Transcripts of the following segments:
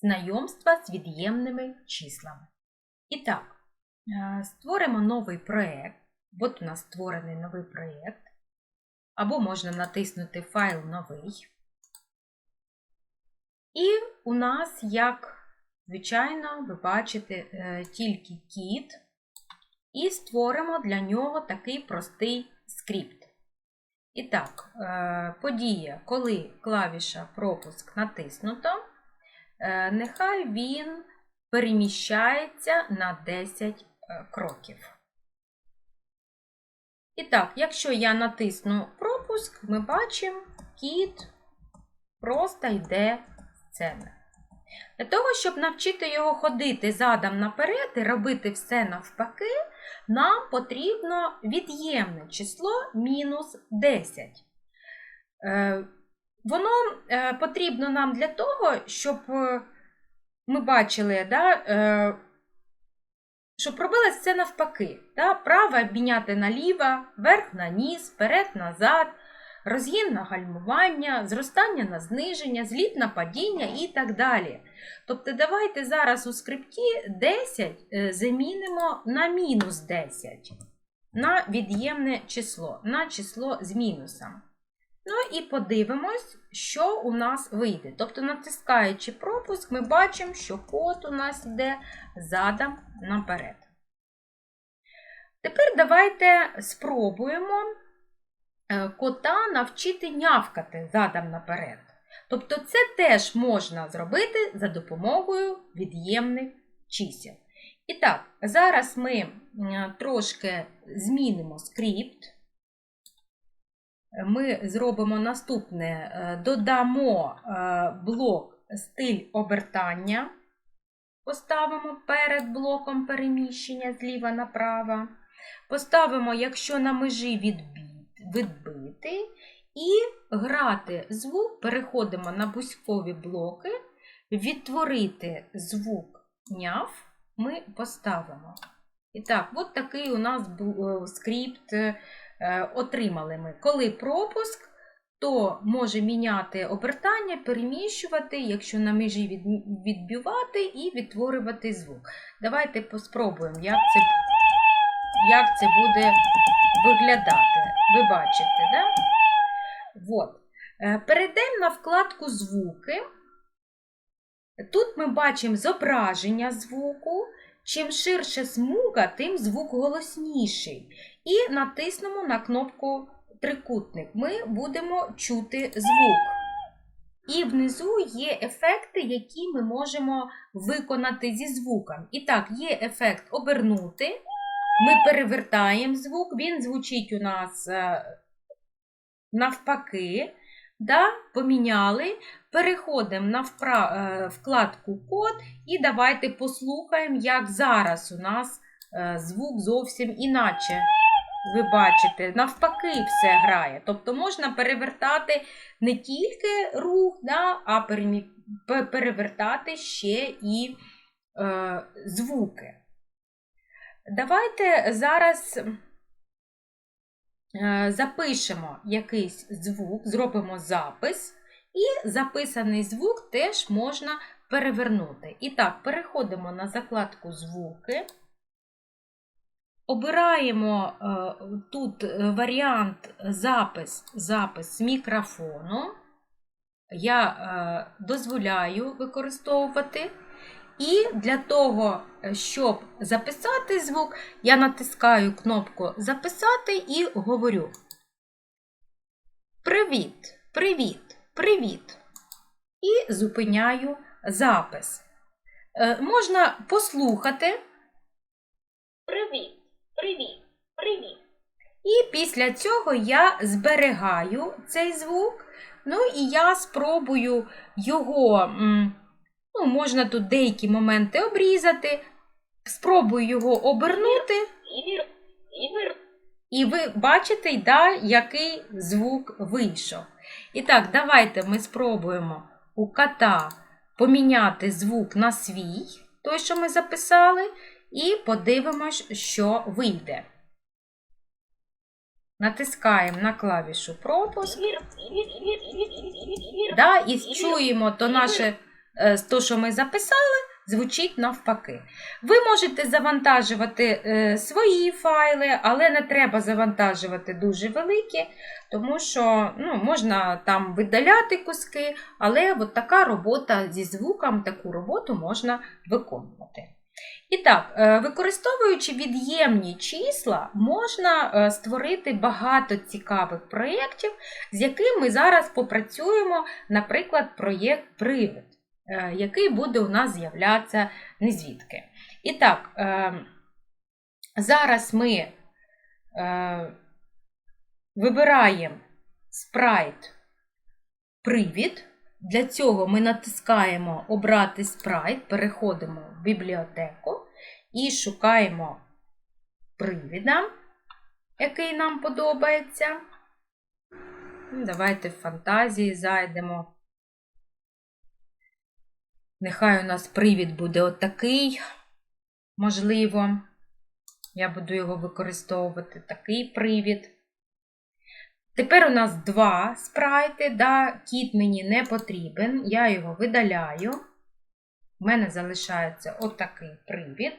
знайомства з від'ємними числами. І так, е, створимо новий проєкт. От у нас створений новий проєкт. Або можна натиснути файл новий. І у нас, як звичайно, ви бачите е, тільки кіт. І створимо для нього такий простий скрипт. І так, е, подія, коли клавіша пропуск натиснуто, нехай він переміщається на 10 е, кроків. І так, якщо я натисну пропуск, ми бачимо, кіт просто йде з сцени. Для того, щоб навчити його ходити задом наперед і робити все навпаки, нам потрібно від'ємне число мінус 10. Воно е, потрібно нам для того, щоб е, ми бачили, да, е, щоб робилось це навпаки. Да? Право обміняти наліво, верх на низ, вперед назад, розгін на гальмування, зростання на зниження, зліт на падіння і так далі. Тобто, давайте зараз у скрипті 10 е, замінимо на мінус 10, на від'ємне число, на число з мінусом. Ну і подивимось, що у нас вийде. Тобто, натискаючи пропуск, ми бачимо, що код у нас йде задом наперед. Тепер давайте спробуємо е, кота навчити нявкати задом наперед. Тобто це теж можна зробити за допомогою від'ємних чисел. І так, зараз ми трошки змінимо скрипт. Ми зробимо наступне: е, додамо е, блок стиль обертання, поставимо перед блоком переміщення зліва направо. Поставимо, якщо на межі відбит- відбити, і грати звук, переходимо на бузькові блоки, відтворити звук няв ми поставимо. І так, от такий у нас е, скрипт отримали ми. Коли пропуск, то може міняти обертання, переміщувати, якщо на межі відбивати і відтворювати звук. Давайте поспробуємо, як це, як це буде виглядати. Ви бачите, да? Вот. Е, Перейдемо на вкладку звуки. Тут ми бачимо зображення звуку. Чим ширше смуга, тим звук голосніший. І натиснемо на кнопку трикутник. Ми будемо чути звук. І внизу є ефекти, які ми можемо виконати зі звуком. І так, є ефект обернути. Ми перевертаємо звук, він звучить у нас е, навпаки. Да, поміняли. Переходимо на впра... е, вкладку код і давайте послухаємо, як зараз у нас е, звук зовсім іначе. Ви бачите, навпаки, все грає. Тобто можна перевертати не тільки рух, да, а перевертати ще і е, звуки. Давайте зараз е, запишемо якийсь звук, зробимо запис, і записаний звук теж можна перевернути. І так, переходимо на закладку звуки. Обираємо е, тут е, варіант запис, запис з мікрофону. Я е, дозволяю використовувати. І для того, щоб записати звук, я натискаю кнопку Записати і говорю. Привіт, привіт, привіт. І зупиняю запис. Можна послухати. Привіт, привіт, привіт. І після цього я зберігаю цей звук. Ну і я спробую його. Ну, можна тут деякі моменти обрізати. Спробую його обернути. І ви бачите, да, який звук вийшов. І так, давайте ми спробуємо у кота поміняти звук на свій, той, що ми записали, і подивимось, що вийде. Натискаємо на клавішу пропуск. Да, і чуємо то наше е, того, що ми записали, звучить навпаки. Ви можете завантажувати е, свої файли, але не треба завантажувати дуже великі, тому що ну, можна там видаляти куски, але от така робота зі звуком, таку роботу можна виконувати. І так, е, використовуючи від'ємні числа, можна е, створити багато цікавих проєктів, з яким ми зараз попрацюємо, наприклад, проєкт Привид, е, який буде у нас з'являтися незвідки. І так, зараз ми вибираємо спрайт Привід. Для цього ми натискаємо Обрати спрайт, переходимо в бібліотеку і шукаємо привіда, який нам подобається. Ну, Давайте в фантазії зайдемо. Нехай у нас привід буде отакий, можливо. Я буду його використовувати такий привід. Тепер у нас два спрайти, да, кіт мені не потрібен, я його видаляю. У мене залишається отакий привід.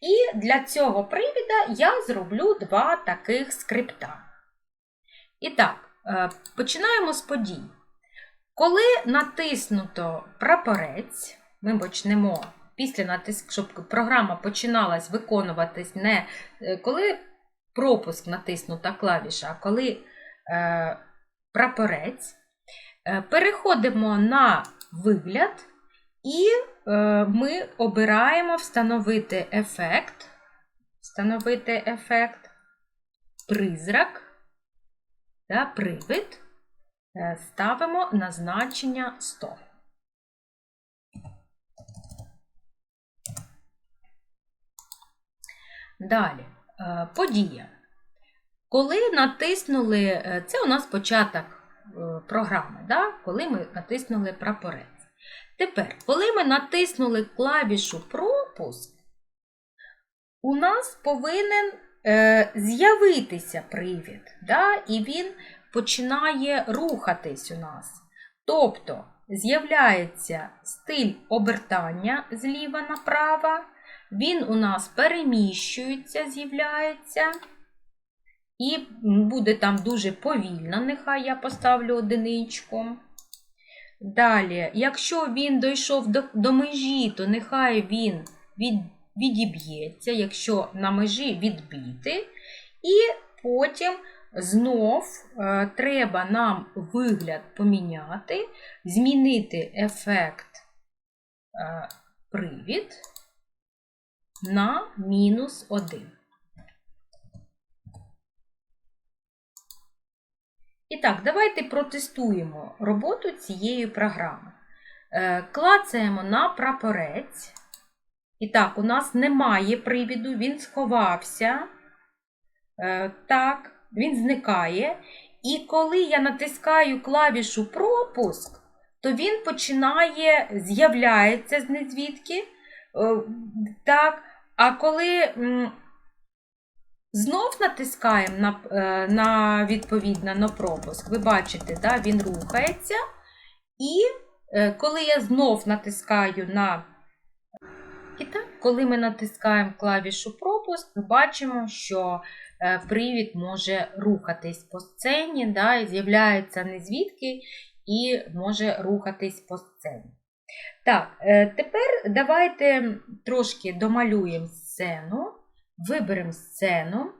І для цього привіда я зроблю два таких скрипта. І так, е, починаємо з подій. Коли натиснуто прапорець, ми почнемо після натиску, щоб програма починалась виконуватись не е, коли пропуск натиснута клавіша, а коли прапорець, е, переходимо на вигляд і е, ми обираємо встановити ефект, встановити ефект, призрак та привид. Е, Ставимо на значення 100. Далі, е, подія. Коли натиснули, е, це у нас початок е, програми, да? коли ми натиснули прапорець. Тепер, коли ми натиснули клавішу пропуск, у нас повинен е, з'явитися привід, да? і він починає рухатись у нас. Тобто з'являється стиль обертання зліва направо, він у нас переміщується, з'являється. І буде там дуже повільно, нехай я поставлю одиничку. Далі, якщо він дійшов до, до межі, то нехай він від, відіб'ється, якщо на межі відбити. І потім знов е, треба нам вигляд поміняти, змінити ефект е, привід на мінус 1. І так, давайте протестуємо роботу цієї програми. Е, Клацаємо на прапорець. І так, у нас немає привіду, він сховався. Е, Так, він зникає. І коли я натискаю клавішу пропуск, то він починає з'являється з незвідки. Е, Так, а коли знов натискаємо на, е, на відповідно на пропуск, ви бачите, да, він рухається. І е, коли я знов натискаю на і так, коли ми натискаємо клавішу пропуск, ми бачимо, що е, привід може рухатись по сцені, да, і з'являється не звідки і може рухатись по сцені. Так, тепер давайте трошки домалюємо сцену, виберемо сцену,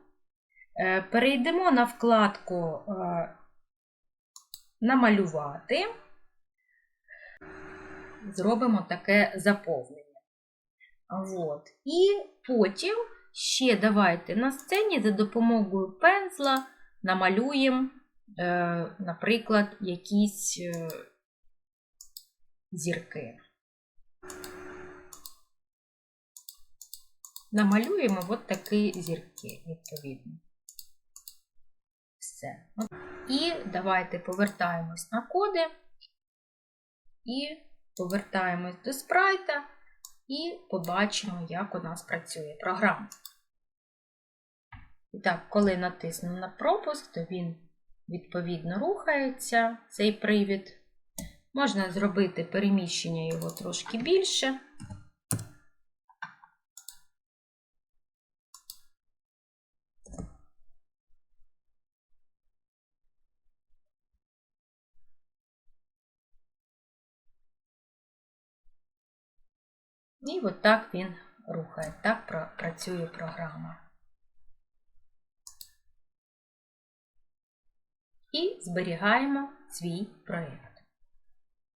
е, перейдемо на вкладку е, Намалювати, зробимо таке заповнення. От. І потім ще давайте на сцені за допомогою пензла намалюємо, е, наприклад, якісь зірки. Намалюємо от такі зірки, відповідно. Все. І давайте повертаємось на коди і повертаємось до спрайта і побачимо, як у нас працює програма. І так, коли натисну на пропуск, то він відповідно рухається, цей привід. Можна зробити переміщення його трошки більше. І от так він рухає, так працює програма. І зберігаємо свій проєкт.